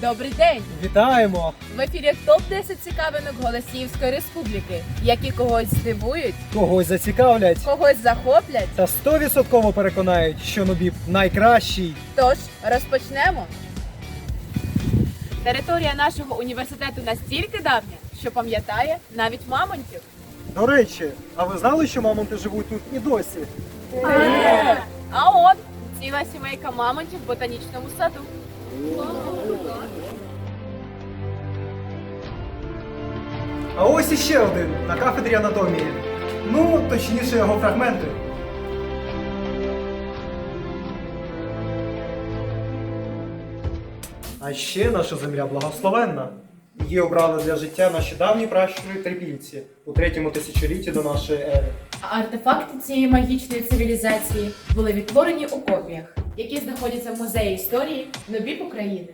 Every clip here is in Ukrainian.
Добрий день! Вітаємо! В ефірі топ 10 цікавинок Голосіївської республіки, які когось здивують, Когось зацікавлять когось захоплять. та 100% переконають, що Нубіб найкращий. Тож розпочнемо. Територія нашого університету настільки давня, що пам'ятає навіть мамонтів. До речі, а ви знали, що мамонти живуть тут і досі? А от ціла сімейка мамонтів в ботанічному саду. А ось іще один на кафедрі анатомії. Ну, точніше, його фрагменти. А ще наша земля благословенна. Її обрали для життя наші давні пращури трипільці у третьому тисячолітті до нашої ери. А артефакти цієї магічної цивілізації були відтворені у копіях, які знаходяться в музеї історії Нобіб України.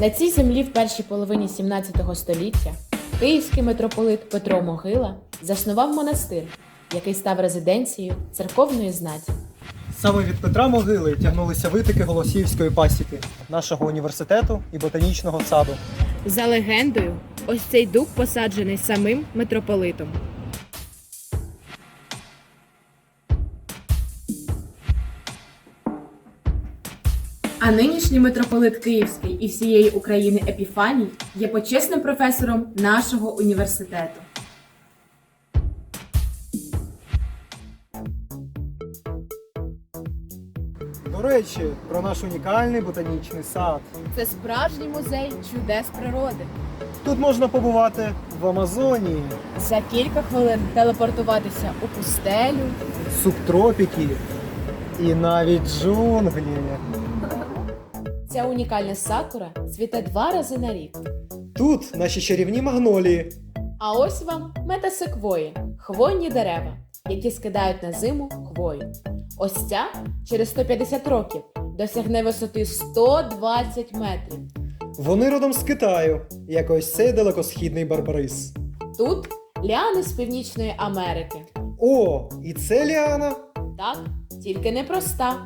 На цій землі в першій половині 17 століття київський митрополит Петро Могила заснував монастир, який став резиденцією церковної знаті. Саме від Петра Могили тягнулися витоки Голосіївської пасіки, нашого університету і ботанічного саду. За легендою, ось цей дуб посаджений самим митрополитом. А нинішній митрополит Київський і всієї України Епіфаній є почесним професором нашого університету. До речі, про наш унікальний ботанічний сад. Це справжній музей чудес природи. Тут можна побувати в Амазонії, За кілька хвилин телепортуватися у пустелю. субтропіки і навіть джунглі. Ця унікальна сакура цвіте два рази на рік. Тут наші чарівні магнолії. А ось вам метасеквої хвойні дерева, які скидають на зиму хвою. Ось ця через 150 років досягне висоти 120 метрів. Вони родом з Китаю, як ось цей далекосхідний барбарис. Тут ліани з Північної Америки. О, і це Ліана. Так, тільки не проста.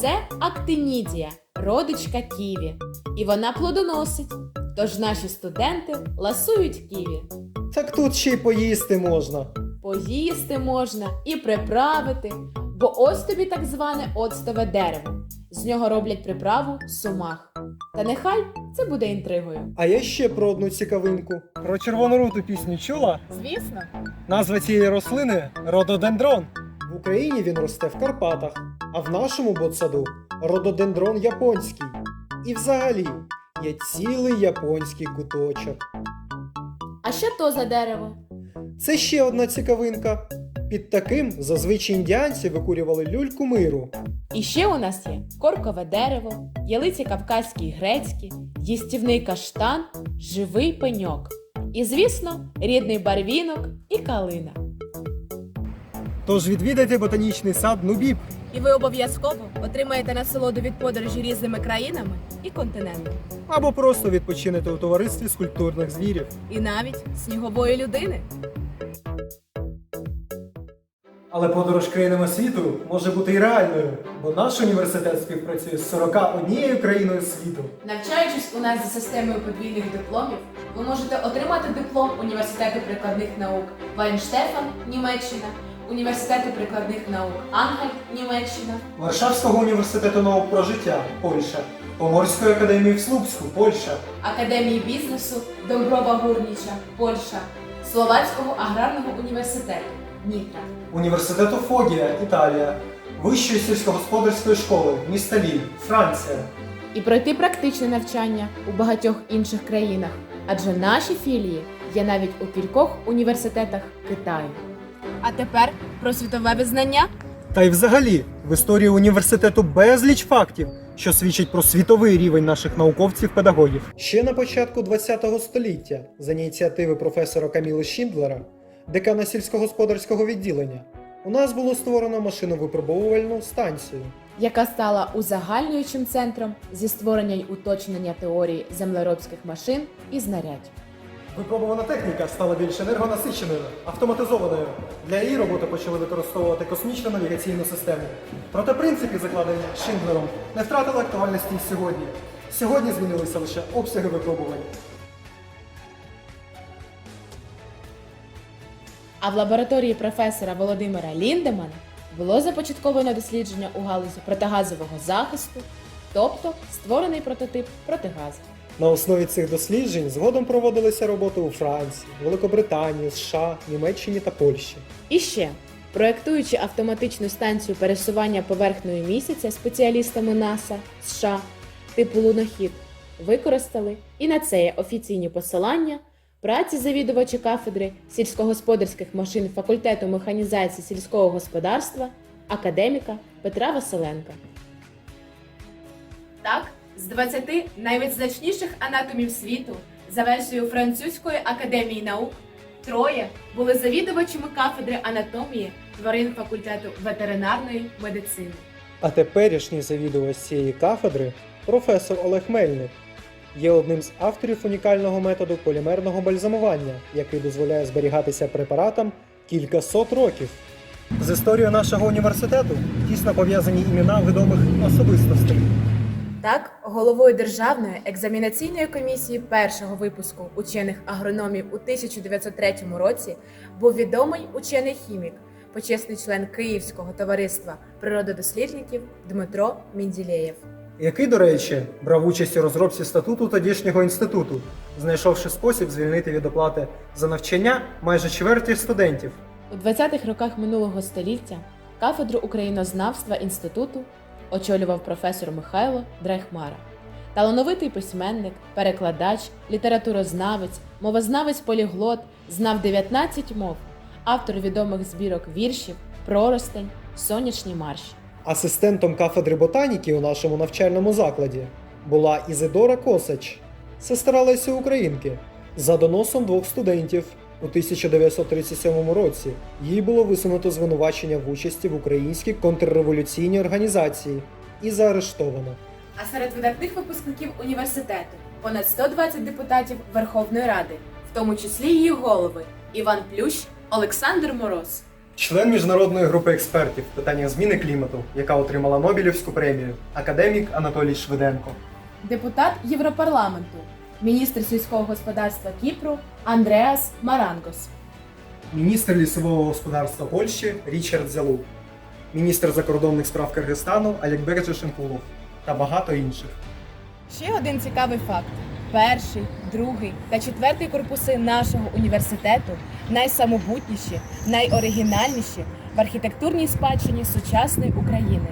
Це актинідія, родичка ківі. І вона плодоносить. Тож наші студенти ласують ківі. Так тут ще й поїсти можна. Поїсти можна і приправити, бо ось тобі так зване оцтове дерево. З нього роблять приправу сумах. Та нехай це буде інтригою. А я ще про одну цікавинку. Про червоноруту пісню чула? Звісно, Назва цієї рослини рододендрон. В Україні він росте в Карпатах, а в нашому ботсаду рододендрон японський. І взагалі є цілий японський куточок. а що то за дерево? Це ще одна цікавинка. Під таким зазвичай індіанці викурювали люльку миру. І ще у нас є коркове дерево, ялиці кавказькі й грецькі, їстівний каштан, живий пеньок. І, звісно, рідний барвінок і калина. Тож відвідайте ботанічний сад Нубіб. І ви обов'язково отримаєте насолоду від подорожі різними країнами і континентами, або просто відпочинете у товаристві скульптурних звірів. і навіть снігової людини. Але подорож країнами світу може бути і реальною, бо наш університет співпрацює з 41 країною світу. Навчаючись у нас за системою подвійних дипломів, ви можете отримати диплом університету прикладних наук Вайнштефан, Німеччина, університету прикладних наук Ангель, Німеччина, Варшавського університету наук про життя Польща, Поморської академії в Слупську, Польща, Академії бізнесу Домброва Гурніча, Польща, Словацького аграрного університету Нітра. університету Фогія, Італія, Вищої сільськогосподарської школи міста Ліль, Франція. і пройти практичне навчання у багатьох інших країнах, адже наші філії є навіть у кількох університетах Китаю. А тепер про світове визнання. Та й взагалі в історії університету безліч фактів, що свідчать про світовий рівень наших науковців-педагогів. Ще на початку ХХ століття, за ініціативи професора Каміли Шіндлера, декана сільськогосподарського відділення, у нас було створено машиновипробовувальну станцію. яка стала узагальнюючим центром зі створення й уточнення теорії землеробських машин і знарядь. Випробувана техніка стала більш енергонасиченою, автоматизованою. Для її роботи почали використовувати космічну навігаційну систему. Проте принципи, закладені Шиндлером, не втратили актуальності й сьогодні. Сьогодні змінилися лише обсяги випробувань. А в лабораторії професора Володимира Ліндемана було започатковано дослідження у галузі протигазового захисту, тобто створений прототип протигазу. На основі цих досліджень згодом проводилися роботи у Франції, Великобританії, США, Німеччині та Польщі. І ще, проектуючи автоматичну станцію пересування поверхнею місяця спеціалістами НАСА США типу лунохід, використали і на це є офіційні посилання праці завідувача кафедри сільськогосподарських машин факультету механізації сільського господарства академіка Петра Василенка. Так, з 20 найвідзначніших анатомів світу за версією Французької академії наук Троє були завідувачами кафедри анатомії тварин факультету ветеринарної медицини. А теперішній завідувач цієї кафедри, професор Олег Мельник, є одним з авторів унікального методу полімерного бальзамування, який дозволяє зберігатися препаратам кількасот років. З історією нашого університету тісно пов'язані імена відомих особистостей. Так, головою Державної екзамінаційної комісії першого випуску учених агрономів у 1903 році був відомий учений хімік, почесний член Київського товариства природодослідників Дмитро Мінділеєв. Який, до речі, брав участь у розробці статуту тодішнього інституту, знайшовши спосіб звільнити від оплати за навчання майже чверті студентів. У 20-х роках минулого століття кафедру українознавства інституту очолював професор Михайло Драйхмара. Талановитий письменник, перекладач, літературознавець, мовознавець поліглот, знав 19 мов, автор відомих збірок віршів, проростень, сонячні марші. Асистентом кафедри ботаніки у нашому навчальному закладі була Ізидора Косач, сестра Лесі Українки, за доносом двох студентів. У 1937 році їй було висунуто звинувачення в участі в українській контрреволюційній організації і заарештовано. А серед видатних випускників університету понад 120 депутатів Верховної Ради, в тому числі її голови Іван Плющ, Олександр Мороз. Член міжнародної групи експертів в питаннях зміни клімату, яка отримала Нобелівську премію, академік Анатолій Швиденко. депутат Європарламенту, міністр сільського господарства Кіпру Андреас Марангос, міністр лісового господарства Польщі Річард Зялук, міністр закордонних справ Киргизстану Алікбер Джешенкулов та багато інших. Ще один цікавий факт: перший, другий та четвертий корпуси нашого університету найсамобутніші, найоригінальніші в архітектурній спадщині сучасної України,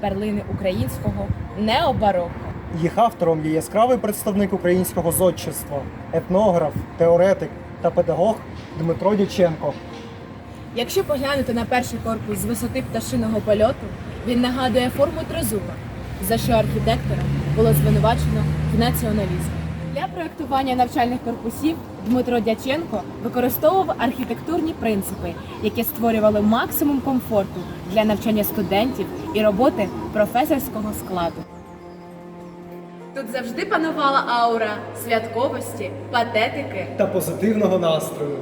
перлини українського необарокко. Їх автором є яскравий представник українського зодчества, етнограф, теоретик та педагог Дмитро Дяченко. Якщо поглянути на перший корпус з висоти пташиного польоту, він нагадує форму тризуба, за що архітектора було звинувачено в націоналізмі. Для проектування навчальних корпусів Дмитро Дяченко використовував архітектурні принципи, які створювали максимум комфорту для навчання студентів і роботи професорського складу. Тут завжди панувала аура святковості, патетики та позитивного настрою.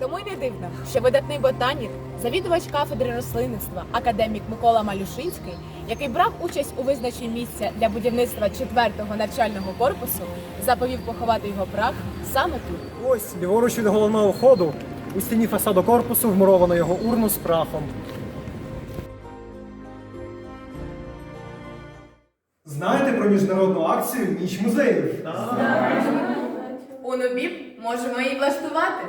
Тому й не дивно, що видатний ботанік, завідувач кафедри рослинництва, академік Микола Малюшинський, який брав участь у визначенні місця для будівництва четвертого навчального корпусу, заповів поховати його прах саме тут. Ось ліворуч від головного входу у стіні фасаду корпусу вмуровано його урну з прахом. Знаєте про міжнародну акцію Ніч музеїв? У Нобіб можемо її влаштувати.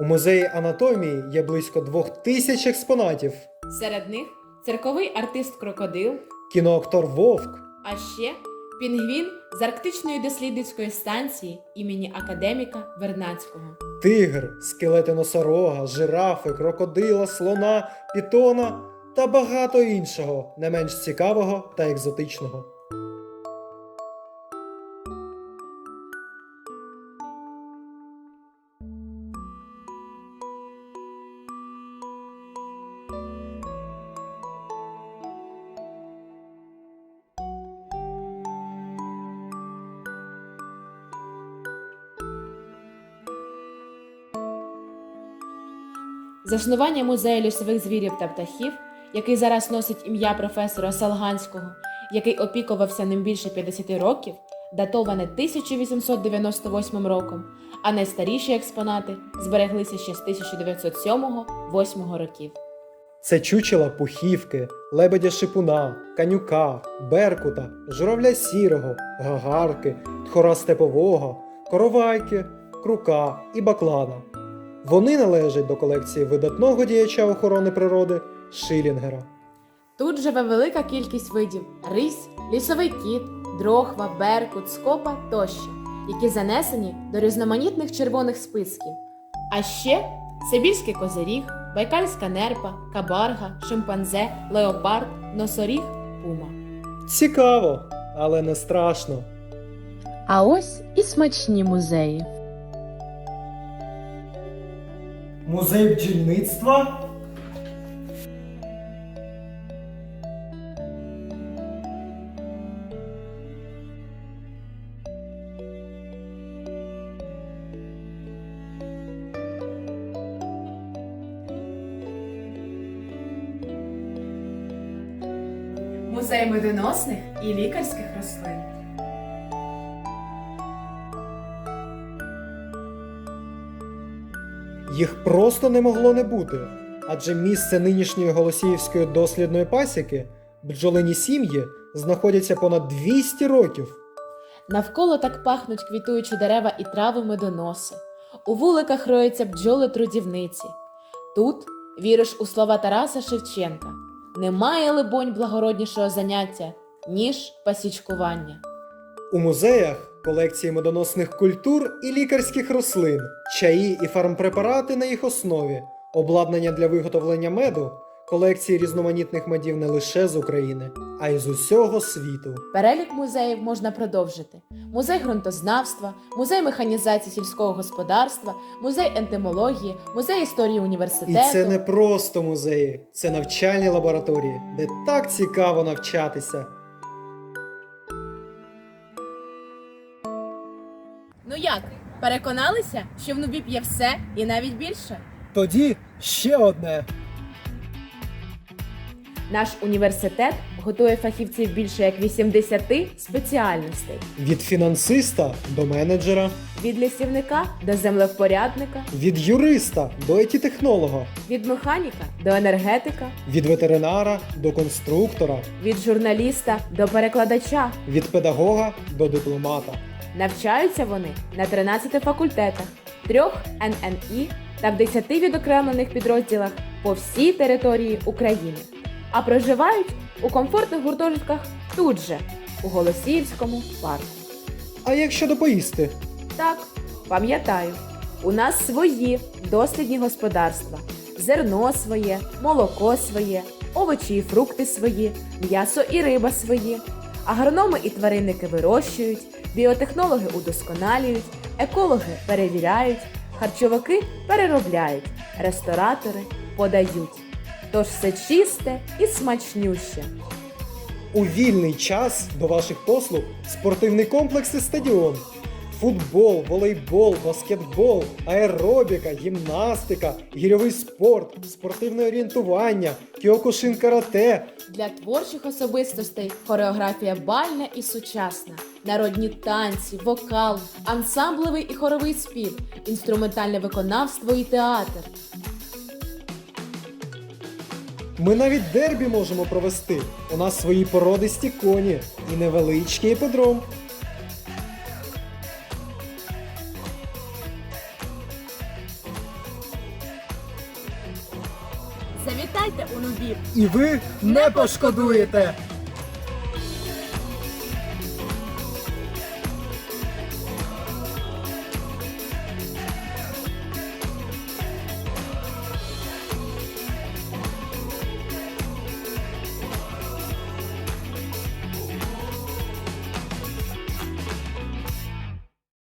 У музеї анатомії є близько двох тисяч експонатів. Серед них цирковий артист крокодил, Кіноактор Вовк, а ще пінгвін з арктичної дослідницької станції імені академіка Вернацького. тигр, скелети носорога, жирафи, крокодила, слона, пітона та багато іншого, не менш цікавого та екзотичного. Заснування музею лісових звірів та птахів який зараз носить ім'я професора Салганського, який опікувався ним більше 50 років, датоване 1898 роком, а найстаріші експонати збереглися ще з 1907-8 років. Це чучела пухівки, лебедя шипуна, канюка, беркута, журавля сірого, гагарки, тхора степового, коровайки, крука і баклана. Вони належать до колекції видатного діяча охорони природи Шилінгера. Тут живе велика кількість видів рись, лісовий кіт, дрохва, беркут, скопа тощо, які занесені до різноманітних червоних списків. А ще сибірський козиріг, байкальська нерпа, кабарга, шимпанзе, леопард, носоріг, пума. Цікаво, але не страшно. А ось і смачні музеї. Музей бджільництва. Медоносних і лікарських рослин. Їх просто не могло не бути, адже місце нинішньої Голосіївської дослідної пасіки, бджолині сім'ї, знаходяться понад 200 років. Навколо так пахнуть квітуючі дерева і трави медоноси. У вуликах роються бджоли трудівниці. Тут віриш у слова Тараса Шевченка: немає, либонь, благороднішого заняття, ніж пасічкування. У музеях колекції медоносних культур і лікарських рослин, чаї і фармпрепарати на їх основі, обладнання для виготовлення меду, колекції різноманітних медів не лише з України, а й з усього світу. Перелік музеїв можна продовжити: музей ґрунтознавства, музей механізації сільського господарства, музей ентомології, музей історії І університету. це не просто музеї, це навчальні лабораторії, де так цікаво навчатися. Ну як? Переконалися, що в нубі є все і навіть більше? Тоді ще одне. Наш університет готує фахівців більше як 80 спеціальностей: Від фінансиста до менеджера, від лісівника до землевпорядника, від юриста до IT-технолога, від механіка до енергетика, від ветеринара до конструктора, від журналіста до перекладача. від педагога до дипломата. Навчаються вони на 13 факультетах, трьох ННІ та в 10 відокремлених підрозділах по всій території України. А проживають у комфортних гуртожитках тут же, у Голосіївському парку. А як щодо поїсти? Так, пам'ятаю, у нас свої дослідні господарства: зерно своє, молоко своє, овочі і фрукти свої, м'ясо і риба свої. Агрономи і тваринники вирощують, біотехнологи удосконалюють, екологи перевіряють, харчовики переробляють, ресторатори подають. Тож все чисте і смачнюще. У вільний час до ваших послуг спортивний комплекс і стадіон. Футбол, волейбол, баскетбол, аеробіка, гімнастика, гірьовий спорт, спортивне орієнтування, кіокушин карате, Для творчих особистостей хореографія бальна і сучасна, народні танці, вокал, ансамблевий і хоровий спів, інструментальне виконавство і театр. Ми навіть дербі можемо провести. У нас свої породисті коні і невеличкий іпподром. Завітайте у Нубів! І ви не пошкодуєте!